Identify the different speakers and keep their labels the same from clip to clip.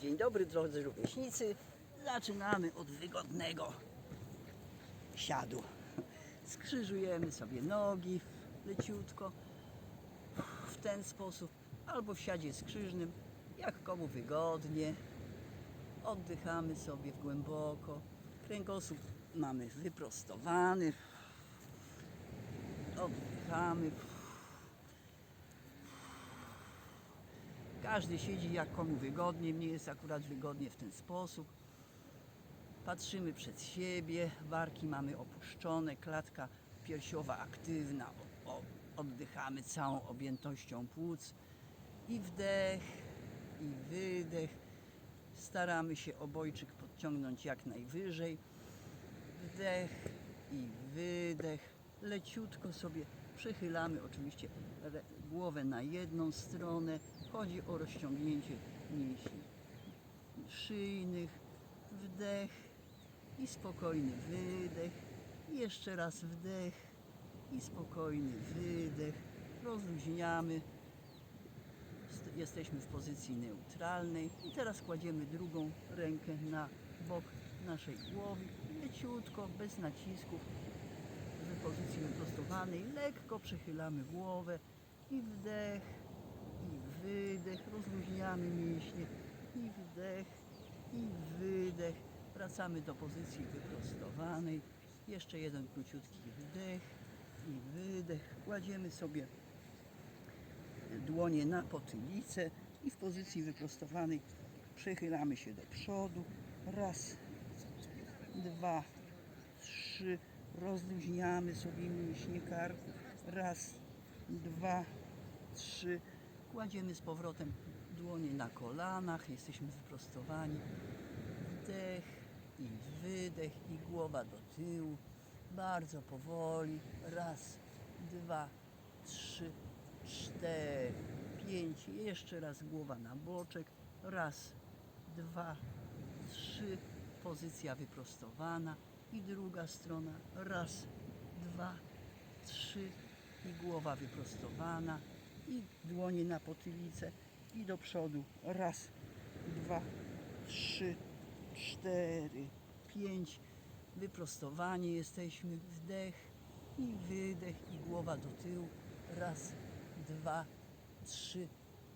Speaker 1: Dzień dobry drodzy rówieśnicy. Zaczynamy od wygodnego siadu. Skrzyżujemy sobie nogi leciutko w ten sposób, albo w siadzie skrzyżnym, jak komu wygodnie. Oddychamy sobie głęboko. Kręgosłup mamy wyprostowany. Oddychamy. Każdy siedzi jak komu wygodnie. Mnie jest akurat wygodnie w ten sposób. Patrzymy przed siebie, barki mamy opuszczone, klatka piersiowa aktywna, o, o, oddychamy całą objętością płuc i wdech, i wydech. Staramy się obojczyk podciągnąć jak najwyżej. Wdech i wydech. Leciutko sobie przechylamy oczywiście głowę na jedną stronę. Chodzi o rozciągnięcie mięśni szyjnych. Wdech i spokojny wydech. Jeszcze raz wdech i spokojny wydech. Rozluźniamy. St- Jesteśmy w pozycji neutralnej i teraz kładziemy drugą rękę na bok naszej głowy. Leciutko, bez nacisków, w pozycji wyprostowanej. Lekko przechylamy głowę i wdech, wydech. Rozluźniamy mięśnie i wdech, i wydech. Wracamy do pozycji wyprostowanej. Jeszcze jeden króciutki wdech i wydech. Kładziemy sobie dłonie na potylicę i w pozycji wyprostowanej przechylamy się do przodu. Raz, dwa, trzy. Rozluźniamy sobie mięśnie karku. Raz, dwa, trzy. Kładziemy z powrotem dłonie na kolanach. Jesteśmy wyprostowani. Wdech i wydech i głowa do tyłu. Bardzo powoli. Raz, dwa, trzy, cztery, pięć. Jeszcze raz głowa na boczek. Raz, dwa, trzy. Pozycja wyprostowana. I druga strona. Raz, dwa, trzy. I głowa wyprostowana. I dłonie na potylicę. I do przodu. Raz, dwa, trzy, cztery, pięć. Wyprostowanie jesteśmy. Wdech i wydech i głowa do tyłu. Raz, dwa, trzy,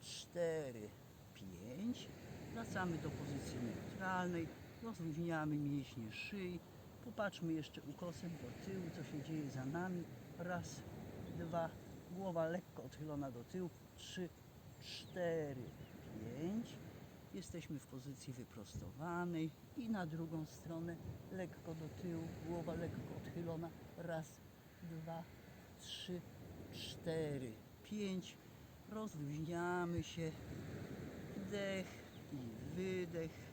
Speaker 1: cztery, pięć. Wracamy do pozycji neutralnej. Rozluźniamy mięśnie szyi. Popatrzmy jeszcze ukosem do tyłu, co się dzieje za nami. Raz, dwa, głowa lekko odchylona do tyłu. Trzy, cztery, pięć. Jesteśmy w pozycji wyprostowanej i na drugą stronę lekko do tyłu, głowa lekko odchylona. Raz, dwa, trzy, cztery, pięć. Rozluźniamy się. Wdech i wydech.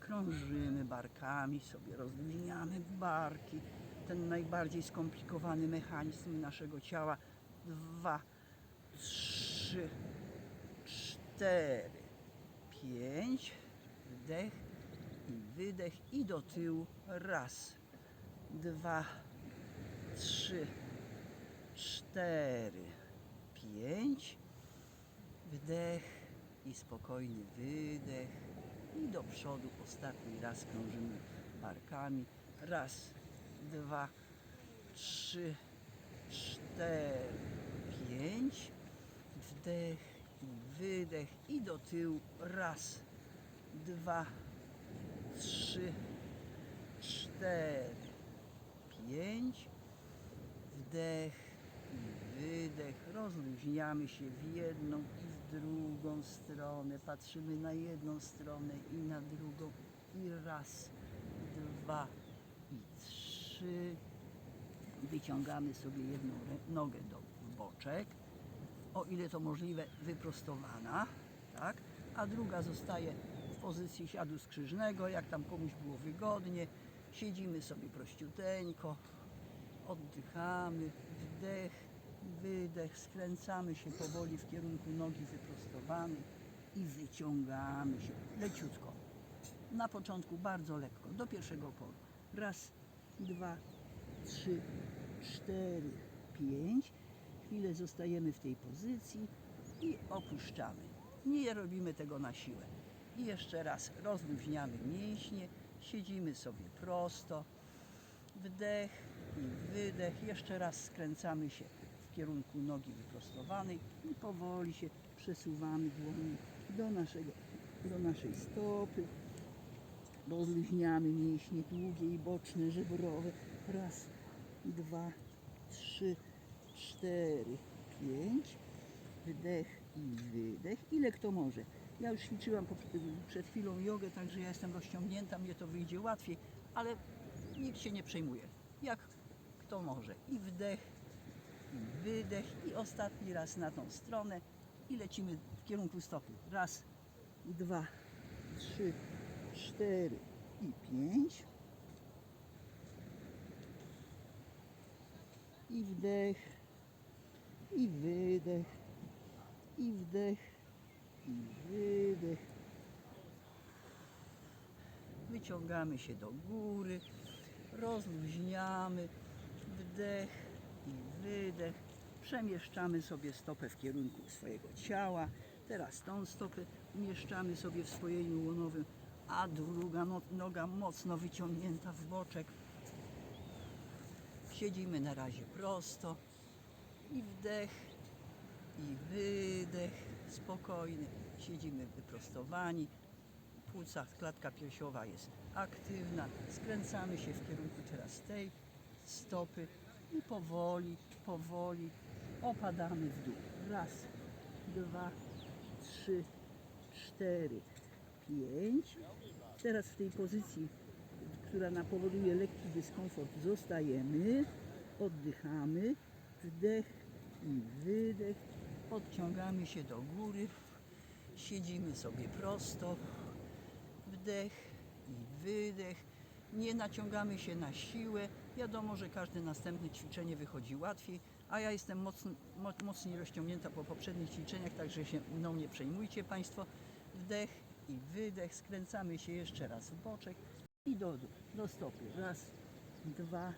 Speaker 1: Krążymy barkami, sobie rozluźniamy barki. Ten najbardziej skomplikowany mechanizm naszego ciała. Dwa, trzy, cztery, pięć. Wdech i wydech i do tyłu. Raz, dwa, trzy, cztery, pięć. Wdech i spokojny wydech. I do przodu ostatni raz krążymy barkami. Raz, dwa, trzy, cztery, pięć. Wdech i wydech. I do tyłu. Raz, dwa, trzy, cztery, pięć. Wdech i wydech. Rozluźniamy się w jedną i w drugą stronę. Patrzymy na jedną stronę i na drugą. I raz, dwa i trzy. Wyciągamy sobie jedną nogę do boczek. O ile to możliwe, wyprostowana, tak? A druga zostaje w pozycji siadu skrzyżnego, jak tam komuś było wygodnie. Siedzimy sobie prościuteńko, oddychamy, wdech, wydech, skręcamy się powoli w kierunku nogi wyprostowanej i wyciągamy się leciutko. Na początku bardzo lekko, do pierwszego oporu. Raz, dwa, trzy, cztery, pięć. Chwilę zostajemy w tej pozycji i opuszczamy. Nie robimy tego na siłę. I jeszcze raz rozluźniamy mięśnie, siedzimy sobie prosto. Wdech i wydech. Jeszcze raz skręcamy się w kierunku nogi wyprostowanej i powoli się przesuwamy dłoni do, naszego, do naszej stopy. Rozluźniamy mięśnie długie i boczne, żebrowe. Raz, dwa, trzy, cztery, pięć. Wdech i wydech. Ile kto może. Ja już ćwiczyłam przed chwilą jogę, także ja jestem rozciągnięta, mnie to wyjdzie łatwiej, ale nikt się nie przejmuje. Jak kto może. I wdech, i wydech. I ostatni raz na tą stronę. I lecimy w kierunku stopy. Raz, dwa, trzy, cztery i pięć. I wdech, i wydech, i wdech, i wydech. Wyciągamy się do góry, rozluźniamy, wdech i wydech. Przemieszczamy sobie stopę w kierunku swojego ciała. Teraz tą stopę umieszczamy sobie w swojeniu łonowym, a druga no, noga mocno wyciągnięta w boczek. Siedzimy na razie prosto i wdech i wydech spokojny. Siedzimy wyprostowani. Płuca, klatka piersiowa jest aktywna. Skręcamy się w kierunku teraz tej stopy i powoli, powoli opadamy w dół. Raz, dwa, trzy, cztery, pięć. Teraz w tej pozycji, która powoduje lekki dyskomfort, zostajemy, oddychamy, wdech i wydech, podciągamy się do góry, siedzimy sobie prosto, wdech i wydech, nie naciągamy się na siłę. Wiadomo, że każde następne ćwiczenie wychodzi łatwiej, a ja jestem mocno, mo, mocniej rozciągnięta po poprzednich ćwiczeniach, także się mną nie przejmujcie Państwo. Wdech i wydech, skręcamy się jeszcze raz w boczek i do, do stopy. Raz, dwa,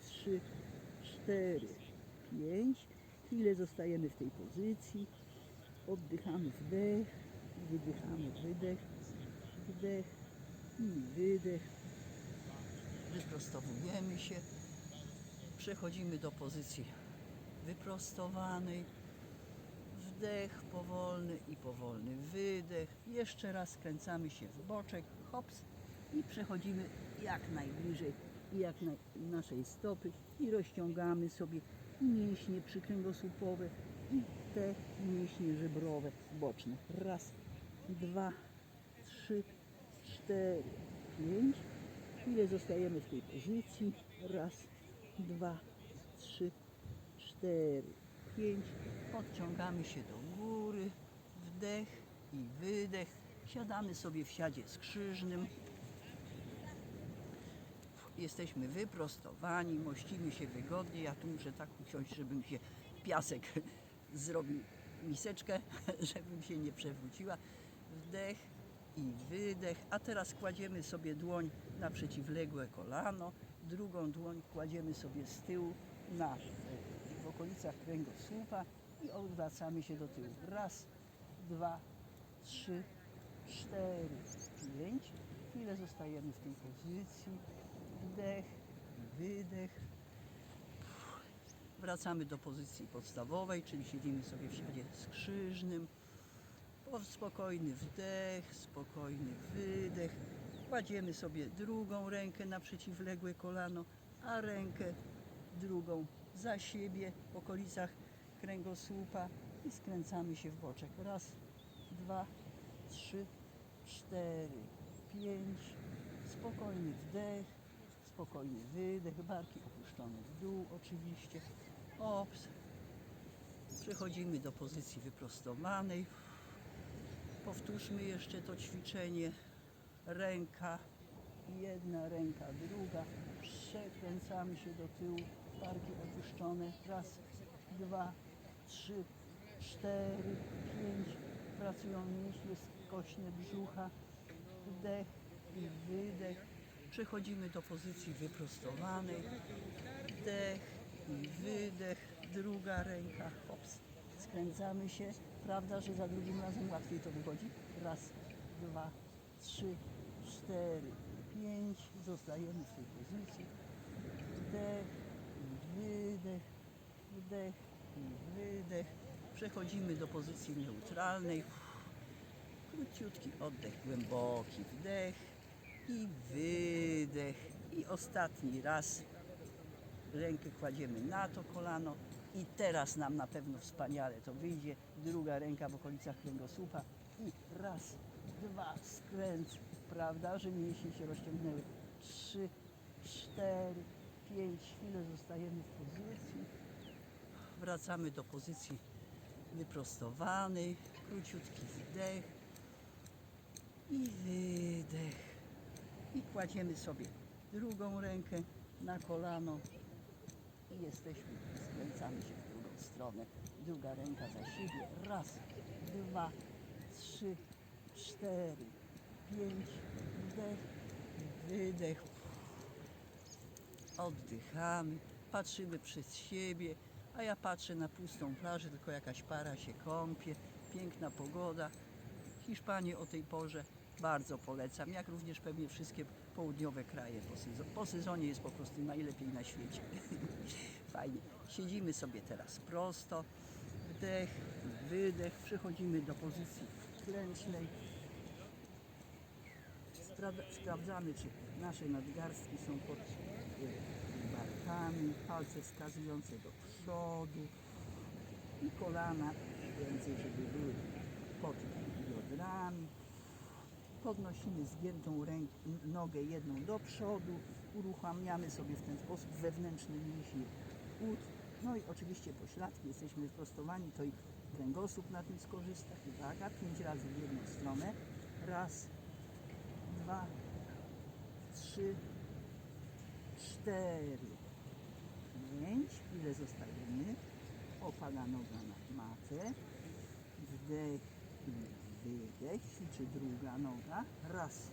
Speaker 1: trzy, cztery, pięć. Chwilę zostajemy w tej pozycji. Oddychamy wdech, wydychamy wydech, wdech i wydech. Wyprostowujemy się. Przechodzimy do pozycji wyprostowanej. Wdech powolny i powolny wydech. Jeszcze raz skręcamy się w boczek, hops i przechodzimy jak najbliżej jak naj, naszej stopy i rozciągamy sobie mięśnie przykręgosłupowe i te mięśnie żebrowe boczne. Raz, dwa, trzy, cztery, pięć. Chwilę zostajemy w tej pozycji. Raz, dwa, trzy, cztery, pięć. Podciągamy się do góry. Wdech i wydech. Siadamy sobie w siadzie skrzyżnym. Jesteśmy wyprostowani, mościmy się wygodnie. Ja tu muszę tak usiąść, żeby mi się piasek zrobił miseczkę, żebym się nie przewróciła. Wdech i wydech. A teraz kładziemy sobie dłoń na przeciwległe kolano, drugą dłoń kładziemy sobie z tyłu na, w okolicach kręgosłupa i odwracamy się do tyłu. Raz, dwa, trzy, cztery, pięć. Chwilę zostajemy w tej pozycji. Wdech wydech. Wracamy do pozycji podstawowej, czyli siedzimy sobie w siadzie skrzyżnym. Po- Spokojny wdech, spokojny wydech. Kładziemy sobie drugą rękę na przeciwległe kolano, a rękę drugą za siebie w okolicach kręgosłupa i skręcamy się w boczek. Raz, dwa, trzy, cztery, pięć. Spokojny wdech, spokojny wydech, barki opuszczone w dół oczywiście. Ops. Przechodzimy do pozycji wyprostowanej. Powtórzmy jeszcze to ćwiczenie. Ręka, jedna ręka, druga. Przekręcamy się do tyłu, barki opuszczone. Raz, dwa, trzy, cztery, pięć. Pracują mięśnie skośne brzucha. Wdech i wydech. Przechodzimy do pozycji wyprostowanej. Wdech i wydech. Druga ręka. Hops. Skręcamy się. Prawda, że za drugim razem łatwiej to wychodzi? Raz, dwa, trzy, cztery, pięć. Zostajemy w tej pozycji. Wdech, i wydech, wdech i wydech. Przechodzimy do pozycji neutralnej. Króciutki oddech, głęboki wdech i wydech. I ostatni raz rękę kładziemy na to kolano i teraz nam na pewno wspaniale to wyjdzie. Druga ręka w okolicach kręgosłupa i raz, dwa, skręt, prawda, że mięśnie się rozciągnęły. Trzy, cztery, pięć, chwilę zostajemy w pozycji. Wracamy do pozycji wyprostowanej, króciutki wdech i wydech. I kładziemy sobie drugą rękę na kolano i jesteśmy, skręcamy się w drugą stronę. Druga ręka za siebie. Raz, dwa, trzy, cztery, pięć, wdech, wydech. Oddychamy, patrzymy przed siebie, a ja patrzę na pustą plażę, tylko jakaś para się kąpie, piękna pogoda. Hiszpanię o tej porze bardzo polecam, jak również pewnie wszystkie południowe kraje po, sezo- po sezonie jest po prostu najlepiej na świecie. Fajnie. Siedzimy sobie teraz prosto, wdech, wydech, przechodzimy do pozycji klęcznej. Spra- sprawdzamy, czy nasze nadgarstki są pod y, barkami, palce wskazujące do przodu i kolana więcej, żeby były pod biodrami. Podnosimy zgiętą ręk, n- nogę jedną do przodu, uruchamiamy sobie w ten sposób wewnętrzny mięsień ud. No i oczywiście pośladki, jesteśmy wyprostowani, to i kręgosłup na tym skorzysta. Uwaga, pięć razy w jedną stronę. Raz, dwa, trzy, cztery, pięć. Chwilę zostajemy. Opada noga na matę. Wdech i wydech. Ćwiczy druga noga. Raz,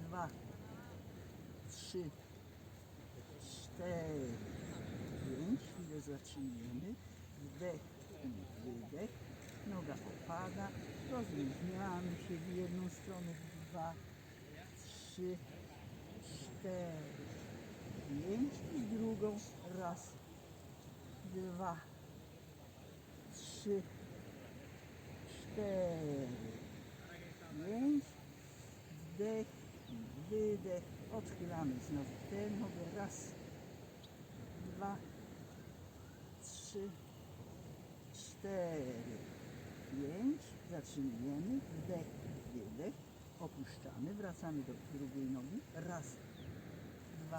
Speaker 1: dwa, trzy, cztery, pięć. Chwilę zatrzymujemy. Wdech i wydech. Noga opada. Rozluźniamy się w jedną stronę. Dwa, trzy, cztery, pięć. I drugą. Raz, dwa, trzy, cztery, pięć. Wdech i wydech. Odchylamy znowu tę nogę. Raz, dwa, trzy, cztery, pięć. Zatrzymujemy. Wdech, wydech. Opuszczamy. Wracamy do drugiej nogi. Raz, dwa,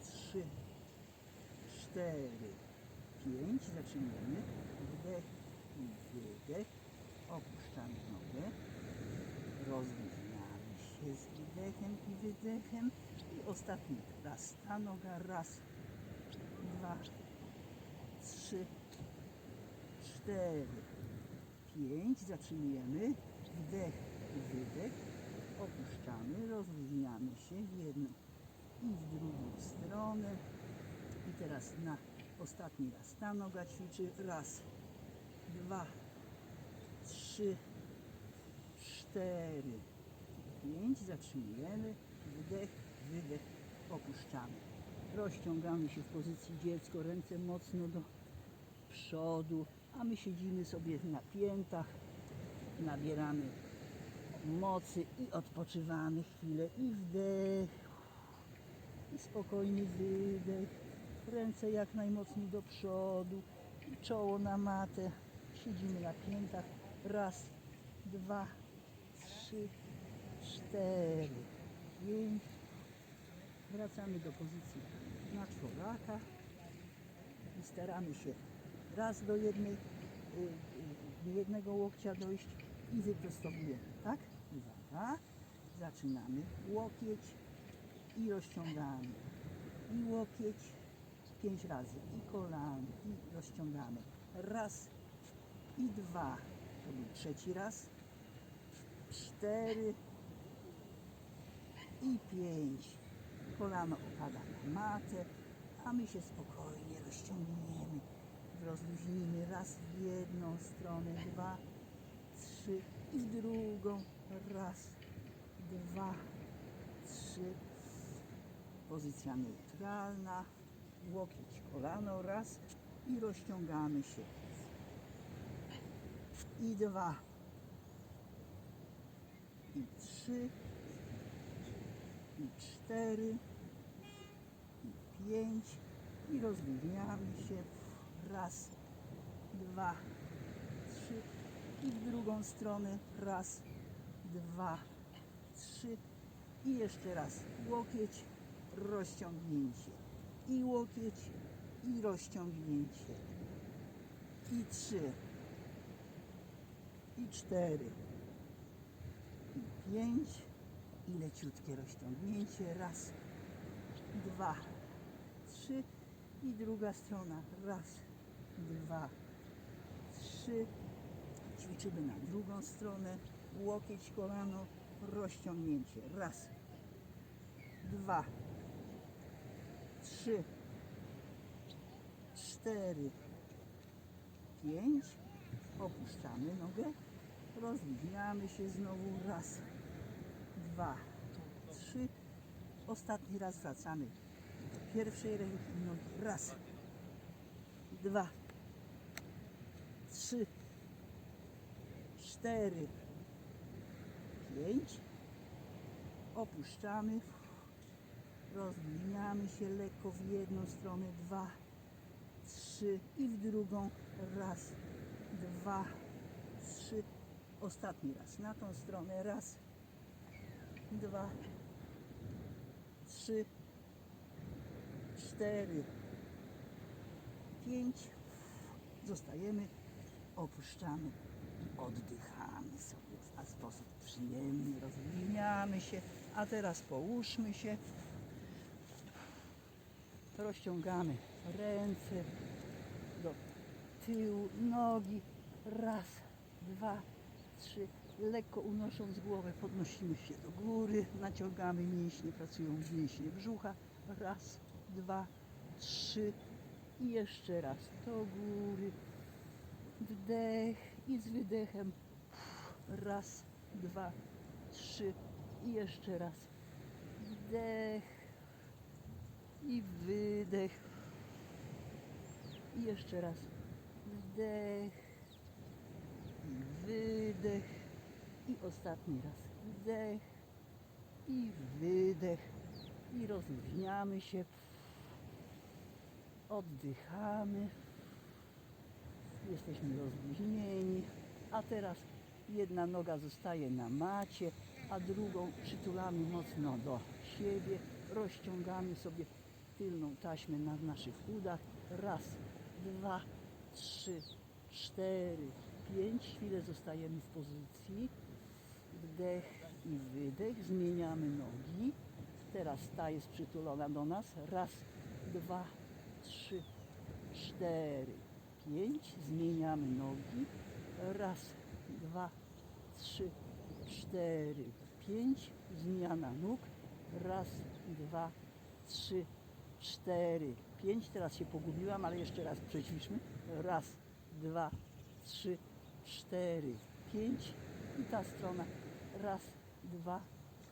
Speaker 1: trzy, cztery, pięć. Zatrzymujemy. Wdech wydech. Opuszczamy nogę. Rozluźniamy się z wydechem i wydechem. I ostatni raz ta noga. Raz, dwa, trzy, cztery, pięć. Zatrzymujemy. Wdech i wydech. Opuszczamy. Rozluźniamy się w jedną i w drugą stronę. I teraz na ostatni raz ta noga ćwiczy. Raz, dwa, trzy, cztery, pięć. Zatrzymujemy. Wdech, wydech. Opuszczamy. Rozciągamy się w pozycji dziecko. Ręce mocno do przodu. A my siedzimy sobie na piętach. Nabieramy mocy i odpoczywamy chwilę. I wdech. I spokojny wydech. Ręce jak najmocniej do przodu. I czoło na matę. Siedzimy na piętach. Raz, dwa, trzy, cztery, pięć. Wracamy do pozycji na czworaka. I staramy się raz do jednej, y, y, do jednego łokcia dojść i wyprostowujemy, tak? Uwaga. Zaczynamy. Łokieć i rozciągamy. I łokieć pięć razy. I kolano. I rozciągamy. Raz i dwa. To był trzeci raz. Cztery i pięć. Kolano opada na matę, a my się spokojnie rozciągniemy. Rozluźnimy raz w jedną stronę, dwa, trzy. i w drugą. Raz, dwa, trzy. Pozycja neutralna. Łokieć, kolano. Raz i rozciągamy się. I dwa. I trzy. I cztery. I pięć. I rozluźniamy się. Raz, dwa, trzy. I w drugą stronę. Raz, dwa, trzy. I jeszcze raz. Łokieć, rozciągnięcie. I łokieć, i rozciągnięcie. I trzy. I cztery. I pięć. I leciutkie rozciągnięcie. Raz, dwa, trzy. I druga strona. Raz, dwa, trzy. Ćwiczymy na drugą stronę. Łokieć, kolano, rozciągnięcie. Raz, dwa, trzy, cztery, pięć. Opuszczamy nogę. Rozluźniamy się znowu. Raz, dwa, trzy. Ostatni raz wracamy do pierwszej ręki nogi. Raz, dwa, trzy, cztery, pięć. Opuszczamy. Rozluźniamy się lekko w jedną stronę. Dwa, trzy i w drugą. Raz, dwa. Ostatni raz na tą stronę. Raz, dwa, trzy, cztery, pięć. Zostajemy, opuszczamy, oddychamy sobie w sposób przyjemny, rozluźniamy się. A teraz połóżmy się, rozciągamy ręce do tyłu, nogi. Raz, dwa, trzy. Lekko unosząc głowę, podnosimy się do góry, naciągamy mięśnie, pracują mięśnie brzucha. Raz, dwa, trzy i jeszcze raz do góry. Wdech i z wydechem. Raz, dwa, trzy i jeszcze raz. Wdech i wydech. I jeszcze raz. Wdech wydech. I ostatni raz. Wdech i wydech. I rozluźniamy się. Oddychamy. Jesteśmy rozluźnieni. A teraz jedna noga zostaje na macie, a drugą przytulamy mocno do siebie. Rozciągamy sobie tylną taśmę na naszych udach. Raz, dwa, trzy, cztery, pięć. Chwilę zostajemy w pozycji. Wdech i wydech. Zmieniamy nogi. Teraz ta jest przytulona do nas. Raz, dwa, trzy, cztery, pięć. Zmieniamy nogi. Raz, dwa, trzy, cztery, pięć. Zmiana nóg. Raz, dwa, trzy, cztery, pięć. Teraz się pogubiłam, ale jeszcze raz przećwiczmy. Raz, dwa, trzy, cztery, pięć. I ta strona. Raz, dwa,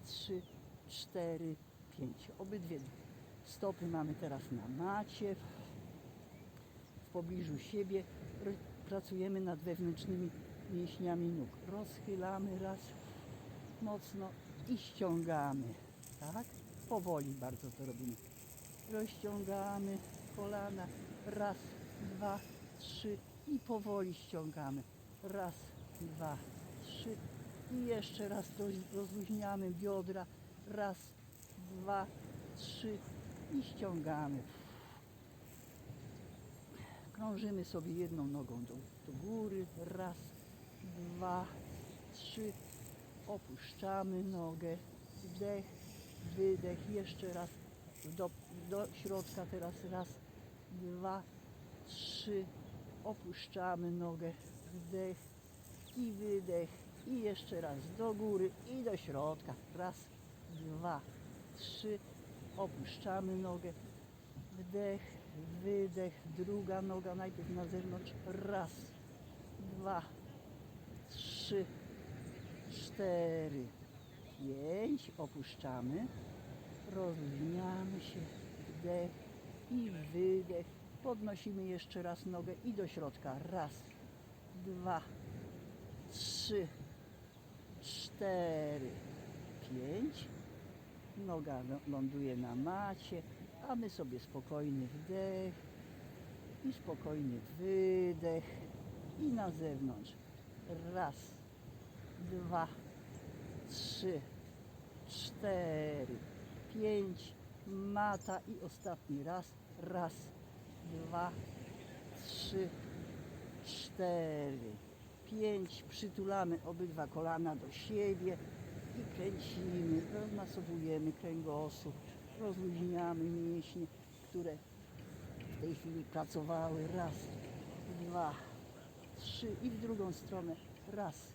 Speaker 1: trzy, cztery, pięć. Obydwie stopy mamy teraz na macie. W pobliżu siebie pracujemy nad wewnętrznymi mięśniami nóg. Rozchylamy raz mocno i ściągamy. Tak? Powoli bardzo to robimy. Rozciągamy kolana. Raz, dwa, trzy i powoli ściągamy. Raz, dwa, trzy i jeszcze raz roz- rozluźniamy biodra. Raz, dwa, trzy i ściągamy. Krążymy sobie jedną nogą do, do góry. Raz, dwa, trzy. Opuszczamy nogę. Wdech, wydech. Jeszcze raz do, do środka. Teraz raz, dwa, trzy. Opuszczamy nogę. Wdech i wydech. I jeszcze raz do góry i do środka. Raz, dwa, trzy. Opuszczamy nogę. Wdech, wydech, druga noga najpierw na zewnątrz. Raz, dwa, trzy. cztery, pięć. Opuszczamy. Rozluźniamy się. Wdech i wydech. Podnosimy jeszcze raz nogę i do środka. Raz, dwa, trzy, cztery, pięć. Noga lą- ląduje na macie, a my sobie spokojny wdech i spokojny wydech. I na zewnątrz. Raz, dwa, trzy, cztery, pięć. Mata i ostatni raz. Raz, dwa, trzy, cztery, pięć. Przytulamy obydwa kolana do siebie i kręcimy, rozmasowujemy kręgosłup, rozluźniamy mięśnie, które w tej chwili pracowały. Raz, dwa, trzy i w drugą stronę. Raz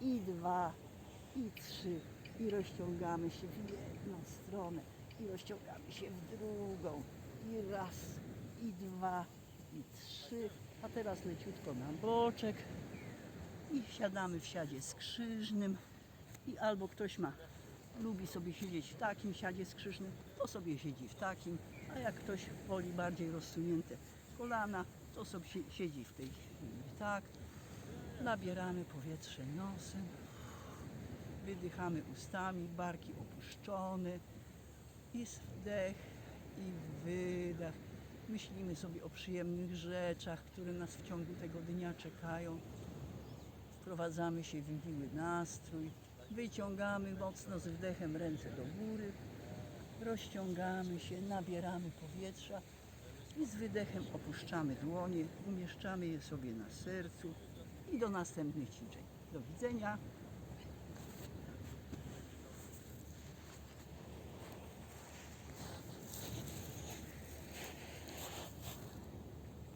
Speaker 1: i dwa i trzy i rozciągamy się w jedną stronę i rozciągamy się w drugą i raz i dwa i trzy. A teraz leciutko na boczek i siadamy w siadzie skrzyżnym i albo ktoś ma lubi sobie siedzieć w takim siadzie skrzyżnym, to sobie siedzi w takim, a jak ktoś woli bardziej rozsunięte kolana, to sobie sie- siedzi w tej chwili tak. Nabieramy powietrze nosem, wydychamy ustami, barki opuszczone i wdech i wydech. Myślimy sobie o przyjemnych rzeczach, które nas w ciągu tego dnia czekają. Wprowadzamy się w miły nastrój, wyciągamy mocno z wdechem ręce do góry, rozciągamy się, nabieramy powietrza i z wydechem opuszczamy dłonie, umieszczamy je sobie na sercu i do następnych ćwiczeń. Do widzenia.